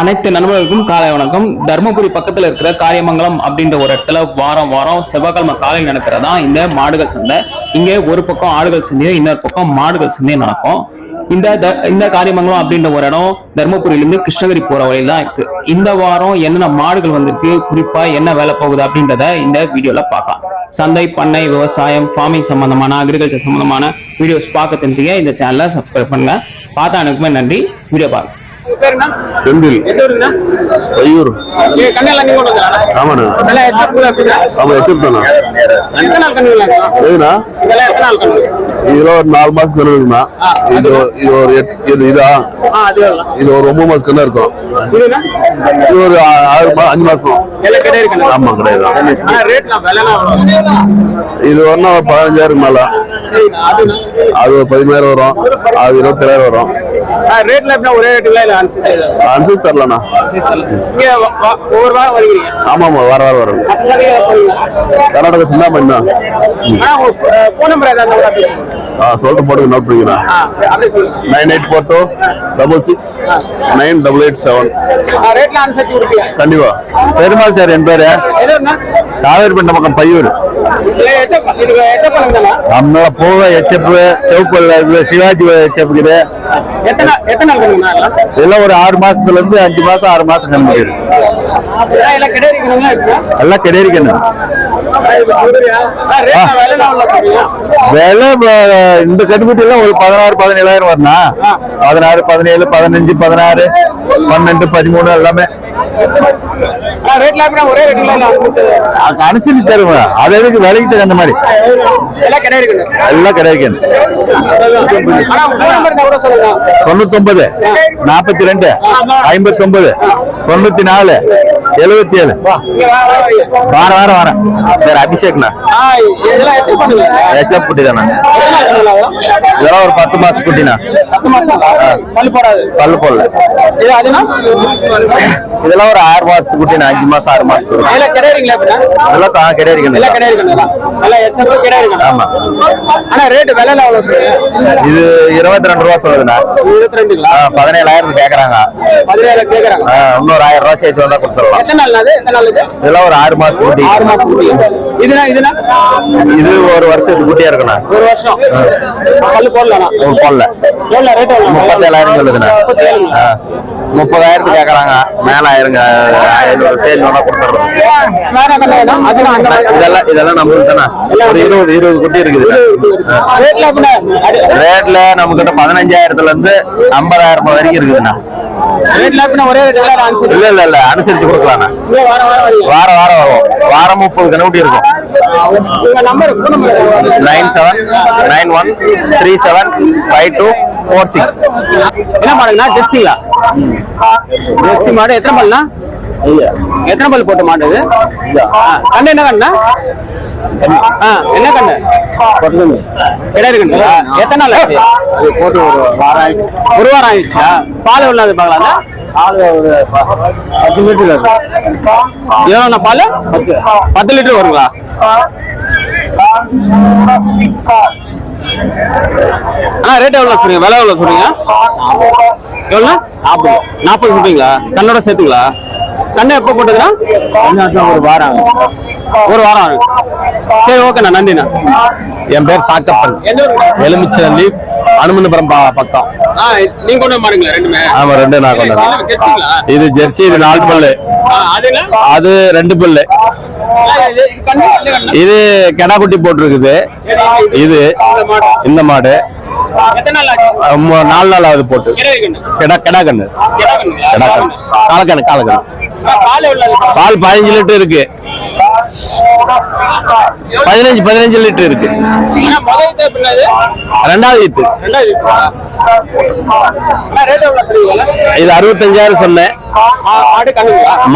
அனைத்து நண்பர்களுக்கும் காலை வணக்கம். தர்மபுரி பக்கத்துல இருக்கிற காரியமங்கலம் அப்படின்ற ஒரு இடத்துல வாரம் வாரம் செவ்வாய்க்கிழமை காலையில் நடக்கிறதா? இந்த மாடுகள் சந்தை. இங்கே ஒரு பக்கம் ஆடுகள் சந்தையும் இன்னொரு பக்கம் மாடுகள் சந்தையும் நடக்கும். இந்த இந்த காரியமங்கலம் அப்படின்ற ஒரு இடம் தர்மபுரியிலிருந்து கிருஷ்ணகிரி போற வழியில தான் இருக்கு. இந்த வாரம் என்னென்ன மாடுகள் வந்திருக்கு குறிப்பா என்ன வேலை போகுது அப்படின்றத இந்த வீடியோல பார்க்கலாம். சந்தை பண்ணை விவசாயம் ஃபார்மிங் சம்பந்தமான அக்ரிகல்ச்சர் சம்பந்தமான வீடியோஸ் பார்க்க தெரிஞ்சுக்க இந்த சேனலை சப்ஸ்கிரைப் பண்ணுங்க. பார்த்தா எனக்குமே நன்றி. வீடியோ பாருங்க. செந்தில். வந்தா ஆமாண்ணா. ஆமா நாள் கண்ணு இதுல ஒரு நாலு மாசம் இது இது ஒரு இது இதா? இது ஒரு ஒன்பது மாசம் கண்ணு இருக்கும். இது ஒரு ஆறு மா அஞ்சு மாசம். ஆமா கிடையாது. இது ஒரு பதினஞ்சாயிரம் மேல. அது ஒரு பதிமூணாயிரம் வரும். அது இருபத்தேழாயிரம் வரும். ரேட்ல எப்படின்னா ஒரே ரேட்டுங்களா இல்லை அனுசரிச்சு தரலண்ணா. வ- ஒவ்வொரு வாரம் வருவீங்க? ஆமா ஆமா வார வாரம் வரும். கர்நாடகா சிந்தாமணி தான் ஃபோன் நம்பர் ஏதாவது சொல்லிட்டு போட்டு நோட் பண்ணிக்கிறேன். Nine eight four two double six nine double eight seven கண்டிப்பா. பெருமாள் சார் என் பேரு? எதுனா காவேரிப்பட்ட பக்கம் பையூர். நம்மள பூவை எச்சப்பு செவப்பு சிவாஜி எச்சப்பு இது இதெல்லாம் ஒரு ஆறு மாசத்துல இருந்து அஞ்சு மாசம் ஆறு மாசம் கம்மி எல்லாம் கிடையாது எல்லாம் கிடைக்கணும் விலை இந்த கட்டுப்பட்டி எல்லாம் ஒரு பதினாறு பதினேழாயிரம் வரும்னா பதினாறு பதினேழு பதினஞ்சு பதினாறு பன்னெண்டு பதிமூணு எல்லாமே. ரேட்ல எப்படின்னா ஒரே ரேட்ல அ- அனுசரிச்சு தருவேன். அது எதுக்கு விலைக்கு தகுந்த மாதிரி? எல்லாம் கிடையாது எல்லாம் கிடைக்கணும் ஆனா ஃபோன் நம்பர் இருந்தா கூட சொல்லுங்க. தொண்ணூத்தொன்பது நாற்பத்தி ரெண்டு ஐம்பத்தொன்பது தொண்ணூத்தி நாலு எழுபத்தி ஏழு இங்க வா வா வரீங்க வாரம் வாரம் பேர் அபிஷேக்ண்ணா. ஹெச்எப் குட்டி தானே? இதெல்லாம் ஒரு பத்து மாசம் மாசம் பல்லு போடல. இதெல்லாம் ஒரு ஆறு மாசத்துக்கு குட்டிண்ணா. அஞ்சு மாசம் ஆறு மாசத்துக்கு எல்லாம் கிடையாதுங்களா இதெல்லாம் தான் கிடையாது எல்லாம் கிடையாது ஆமா. ஆனா ரேட் விலை எவ்வளவு சொல்லுங்க? இது இருபத்தி ரெண்டு ரூபா சொல்லுதுண்ணா. இருபத்தி ரெண்டுங்களா ஆ, பதினேழாயிரத்துக்கு கேக்குறாங்க. பதினேழு கேக்குறாங்க. இன்னொரு ஆயிரம் ரூபாய் சேர்த்து வந்தா கொடுத்துடலாம். எத்தனை நாள் அது? எத்தனை நாள் இது? இதெல்லாம் ஒரு ஆறு மாசம் ஆறு மாசம் இதுனா இதுனா? இது ஒரு வருஷத்துக்கு குட்டியா இருக்குண்ணா. ஒரு வருஷம். பல்லு போடலாம் போடல. எவ்வளவு? ரேட் முப்பத்தேழாயிரம். சொல்லுதுண்ணா. முப்பதாயிரத்துக்கு கேக்குறாங்க. மேல ஆயிருங்க ஐநூறு அதுவும் அந்த மாதிரி இதெல்லாம் இதெல்லாம் நம்மளுக்கு தானே ஒரு இருபது இருபது குட்டி இருக்குது ரேட்ல அப்படின்னா ரேட்ல நம்ம கிட்ட பதினஞ்சாயிரத்துல இருந்து ஐம்பதாயிரம் ரூபாய் வரைக்கும் இருக்குதுண்ணா. இல்ல இல்ல இல்ல அனுசரிச்சு வார வாரம் வாரம் வாரம். வரும் முப்பது கணக்குட்டி இருக்கும். உங்க number phone number nine seven nine one three seven five two four six. என்ன மாடுங்கண்ணா ஜெர்சிங்களா? ஜெர்சி மாடு எத்தனை பல்லுண்ணா எத்தனை பல் போட்ட மாடு இது? ஆ, கண்ணு என்ன கண்ணா? என்ன கண்ணு? கிடையாது கண்ணு எத்தனை நாள் ஆச்சு? போட்டு ஒரு வாரம் ஆயிடுச்சு. ஒரு வாரம் ஆயிடுச்சா? பால் எவ்வளோ அது பார்க்கலாம் ஆளு ஒரு பத்து மீட்டர் எவ்வளோண்ணா பால்? பத்து. லிட்டர் வருங்களா? அண்ணா ரேட் எவ்வளோ சொல்றீங்க விலை எவ்வளோ சொல்றீங்க எவ்வளோ நாற்பது. நாற்பது சொல்றீங்களா கண்ணோட சேர்த்துங்களா கண்ணு எப்போ போட்டதுன்னா ஒரு வாரம் ஒரு வாரம் சரி ஓகேண்ணா நன்றிண்ணா. என் பேர் சாக்கப்பன். அனுமந்தபுரம் பா- பக்கம். நீங்க கொண்டு மாடுங்களா ரெண்டுமே? ஆமா ரெண்டு நான் கொண்டு இது ஜெர்சி இது நாலு பல்லு. அது ரெண்டு பல்லு. இது கண்ணு இல்ல கண்ணு இது கெடா குட்டி போட்டிருக்குது இது இந்த மாடு. நாலு நாள் ஆகுது போட்டு. கெடா கெடா கண்ணு. கிடா கண்ணுங்களா? கெடா கண்ணு. காலக்கண்ணு காலக்கண்ணு பால் பதினஞ்சு லிட்டர் இருக்கு. பதினஞ்சு பதினஞ்சு லிட்டர் இருக்கு? ரெண்டாவது ஈத்து. இது. அறுபத்தஞ்சாயிரம் சொன்னேன்.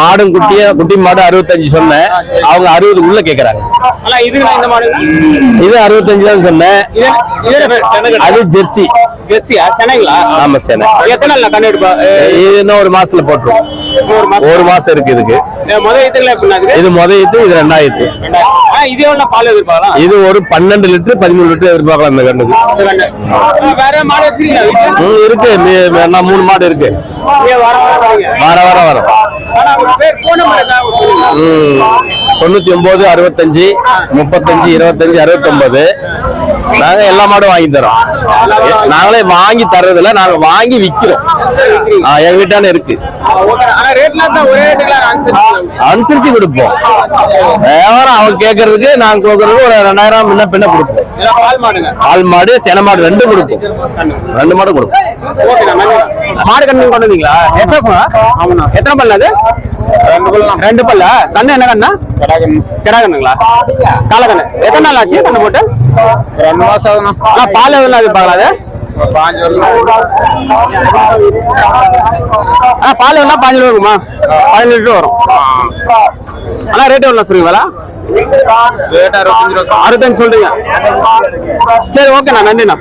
மாடும் குட்டிய குட்டி மாடு அறுபத்தஞ்சு சொன்னேன். அவங்க அறுபது உள்ள கேக்குறாங்க. இது அறுபத்தஞ்சு தான் சொன்னேன். அது ஜெர்சி. ஜெர்சியா? சென்னைங்களா ஆமா சேனை. எத்தனை நாள்ல கண்ணு எடுப்பா? இன்னும் ஒரு மாசத்துல போட்டுரும். ஒரு மாசம் ஒரு மாசம் இருக்கு இதுக்கு. முதல் இதுல எப்படின்னா இது? முத இது இது ரெண்டாயிரத்து இது எவ்வளவு பால் எதிர்பார்க்கலாம்? இது ஒரு பன்னெண்டு லிட்டர் பதிமூணு லிட்டர் எதிர்பார்க்கலாம் இந்த கண்ணுக்கு. வேற மாடு ம், இருக்கு. வேணா மூணு மாடு இருக்கு. வர வர. வார? தொண்ணூத்தி ஒன்பது அறுபத்தஞ்சு முப்பத்தஞ்சு இருபத்தஞ்சு அறுபத்தொன்பது. நாங்க எல்லா மாடும் வாங்கி தரோம். நாங்களே வாங்கி தர்றதில்ல நாங்க வாங்கி விக்கிறோம். ஆ, எங்க வீட்டான இருக்கு. அனுசரிச்சு கொடுப்போம். வியாபாரம் அவங்க கேட்கறதுக்கு நாங்க கொடுக்கறதுக்கு ஒரு ரெண்டாயிரம் முன்ன பின்ன கொடுப்போம். ஆள் மாடு சென மாடு ரெண்டும் கொடுப்போம். ரெண்டு மாடு கொடுப்போம். மாடு கண்ணு ஆமாண்ணா எத்தனை அது? ரெண்டு பல்லா ரெண்டு பல்லா? கண்ணு என்ன கண்ணா? கிடா கண்ணுங்களா கால கண்ணு எத்தனை நாள் ஆச்சு கண்ணு போட்டு? ரெண்டு மாசம் ஆனா பால் எவ்வளவு அது? பார்க்கலாம் அது பால் எவ்வளோ பாஞ்சு ரூபா இருக்குமா பதினஞ்சு லிட்டர் வரும். ஆனா ரேட் எவ்வளோ சொல்லுங்க வேலை அறுபத்தஞ்சு சொல்றீங்க. சரி ஓகேண்ணா நன்றிண்ணா.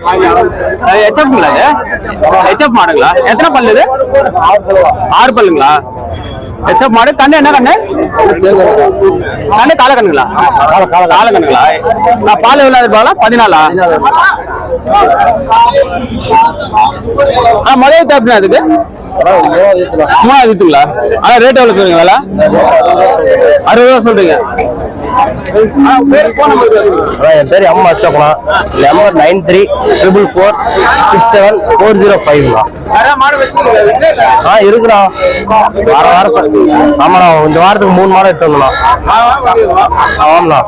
ஹெச்எஃப்ங்களா இது? ஹெச்எஃப் மாடுங்களா? எத்தனை பல்லு இது? ஆறு பல்லுங்களா? ஹெச்எஃப் மாடு கண்ணு என்ன கண்ணு? கண்ணு கால கண்ணுங்களா? கால கண்ணுங்களா? நான் பால் எவ்வளோ எதிர்பார்க்கலாம் பதினாலா? ஆ முதல் தேப்பினா அதுக்கு? மூணாவது இதுங்களா ஆனா ரேட் எவ்வளவு சொல்றீங்க வேலை? அறுபது ரூபா சொல்றீங்க. என் பேர் M அசோக்னா number nine three triple four six seven four zero ஃபைவ்ண்ணா? ஆ இருக்குண்ணா. வார வாரம் ச- ஆமாண்ணா இந்த வாரத்துக்கு மூணு மாதம் எடுத்து வாங்கிடுவா. ஆமாண்ணா.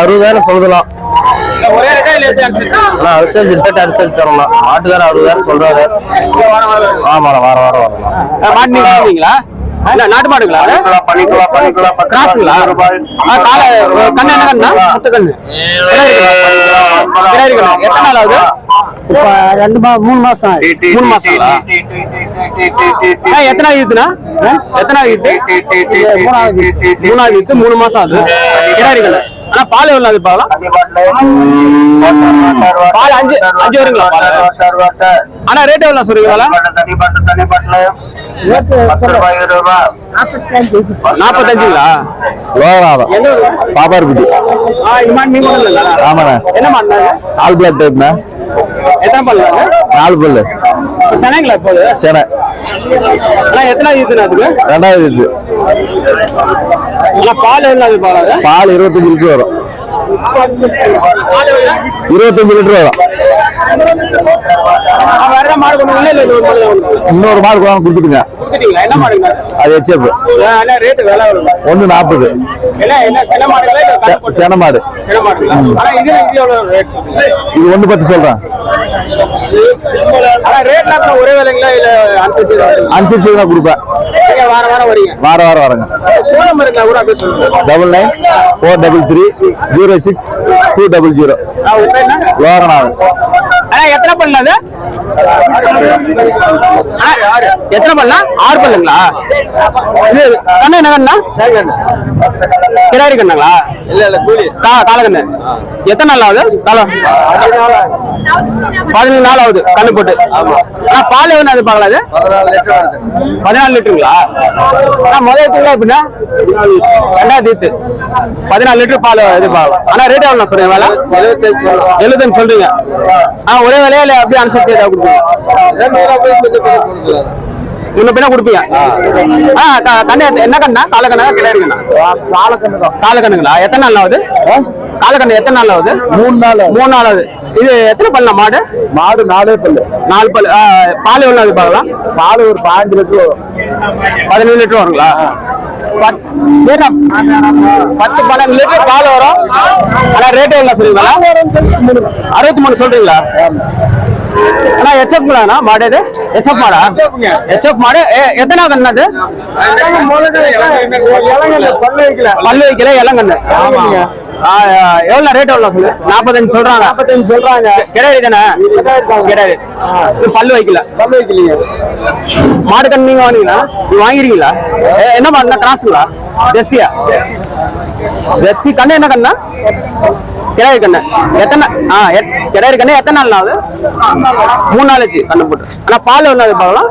அறுபதாயிரம் சொல்லுதுலாம் இல்ல, ஒரே ரேட்டா இல்ல எப்படி அனுப்பிச்சிருக்கா? ஆனால் அனுசரிச்சு ரேட் அனுசரிச்சு தரோம்ண்ணா மாட்டுக்காரர் அறுபதாயிரம் சொல்றாரு இல்ல, வாரம் வாரம். ஆமாண்ணா வாரம் வாரம் வரணும் ஆ, மாடு நீங்க வாங்குவீங்களா? இல்ல, நாட்டு மாடுங்களா? பண்ணிக்கலாம் பண்ணிக்கலாம் கிராஸுங்களா ஆ, காலை கண்ணு என்ன கண்ணா எத்தனை நாள் ஆகுது இப்ப ரெண்டு மா மூணு மாசம். மூணு ஆ, எத்தனை ஈத்துனா எத்தனை ஈத்து மூணாவது மூணாவது ஈத்து மூணு மாசம் ஆகுது கிடாரி கண்ணு ஆனா பால் எவ்வளவு அது பாலாம் பால் அஞ்சு அஞ்சு வருங்களா? ஆனா ரேட் எவ்வளவு சொல்றீங்க வேலை நாற்பத்தஞ்சுங்களா லோகநாதம் எந்த ஊரு? பாப்பார்குட்டி ஆ இமான் மீன் கொண்டு வந்தீங்களா? ஆமாண்ணா. என்ன ஆல் பிளாக் டைப்ண்ணா எத்தனை பல்லு நாலு பல்லு சென்னைங்களா இப்போது சேனை ஆனா எத்தனை ஈத்துனா அதுக்கு? ரெண்டாவது ஆனா பால் பாலாது பால் இருபத்தஞ்சு லிட்டர் வரும். இருபத்தஞ்சு லிட்டர் வரும். மாடு கொண்டு கொண்டு? இன்னொரு மாடு கூட கொடுத்துட்டுங்க கொடுத்துட்டீங்களா என்ன மாடுங்க அது வரும் ஒன்று நாற்பது சேனை மாடு இது ஒன்று பத்து சொல்கிறேன் ஆனா ரேட்லாம் ஒரே விலைங்களா இல்ல அனுசரிச்சு தான் கொடுப்பேன். நீங்க வாரம் வரீங்க. வாரம் வாரம் வரேங்க. Double nine four double three zero six two double zero ஆ, உங்க எத்தனை பல்லு அது? எத்தனை பல்லா ஆறு பல்லுங்களா? இது கண்ணு என்ன கண்ணா கிடாரி கண்ணுங்களா? இல்ல இல்ல கூலி. கண்ணு. எத்தனை நாள் ஆகுது? கால பதினஞ்சு நாள் ஆகுது கண்ணு போட்டு. ஆனா பால் எவ்வளவு அது பார்க்கலாம் அது? பதினாலு லிட்டருங்களா? ஆனா முதல் எடுத்தீங்களா எப்படின்னா ரெண்டாவது ஈத்து பதினாலு லிட்டர் பால் இது பார்க்கலாம். ஆனா ரேட் எவ்வளோ சொல்றீங்க வேலை? எழுபத்தஞ்சு சொல்றீங்க. ஆ. ஒரே விலையா? இல்ல அப்படியே அனுசரிச்சு ஏதாவது கொடுப்பீங்க. முன்ன பின்ன கொடுப்பீங்க. ஆ. கண்ணு என்ன கண்ணா? காலக்கண்ணு தான். கால கண்ணுங்களா எத்தனை நாள் ஆகுது கால கண்ணு எத்தனை நாள் ஆகுது மூணு நாள். மூணு நாள் ஆகுது இது எத்தனை பல்லா மாடு? மாடு நாலே பல்லு. நாலு பல் ஆ, பால் எவ்வளோ அது பார்க்கலாம் பால் ஒரு பாஞ்சு லிட்டர் பதினேழு லிட்டர் வருங்களா? பத்து பன்னெண்டு லிட்டர் பால் வரும். ஆனா ரேட் எவ்வளோ சொல்றீங்களா? அறுபத்தி மூணு சொல்றீங்களா? அண்ணா ஹெச்எஃப்ங்களாண்ணா மாடு இது? ஹெச்எஃப் மாடா? ஹெச்எஃப் மாடு. எத்தனை கண்ணு அது? பல்லு வைக்கல இளங்கண்ணு எவ்வளவு ரேட் எவ்வளவு சொல்லு? நாற்பத்தஞ்சு சொல்றாங்க. நாற்பத்தஞ்சு சொல்றாங்க. கிடையாது தானே? கிடையாது பல்லு வைக்கல. பல்லு வைக்கலையே மாடு கண்ணு நீங்க வாங்கினீங்களா? நீங்க வாங்கிருக்கீங்களா? என்ன மாடுனா கிராஸுங்களா? ஜெர்சியா? ஜெர்சி கண்ணு என்ன கண்ணா? கிடாரி கண்ணு. எத்தனை ஆ எத்- கண்ணு எத்தனை நாள் ஆகுது மூணு நாள் ஆச்சு கண்ணு போட்டு. ஆனா பால் எவ்வளவு பார்க்கலாம்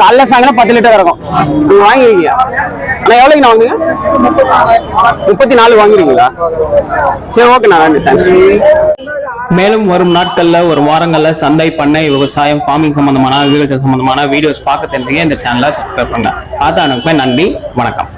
காலைல சாயங்காலம் பத்து லிட்டர் இருக்கும் நீங்க வாங்கிருக்கீங்க. ஆனா எவ்வளோங்கண்ணா நான் வாங்குவீங்க முப்பத்தி நாலு வாங்குறீங்களா சரி ஓகேண்ணா நன்றி. தேங்க்ஸ் மேலும் வரும் நாட்களில் ஒரு வாரங்களில் சந்தை பண்ணை விவசாயம் ஃபார்மிங் சம்பந்தமான அக்ரிகல்ச்சர் சம்பந்தமான வீடியோஸ் பார்க்க தெரிஞ்சுங்க இந்த சேனலை சப்ஸ்கிரைப் பண்ணுங்கள் பார்த்த அனுப்புமே நன்றி வணக்கம்.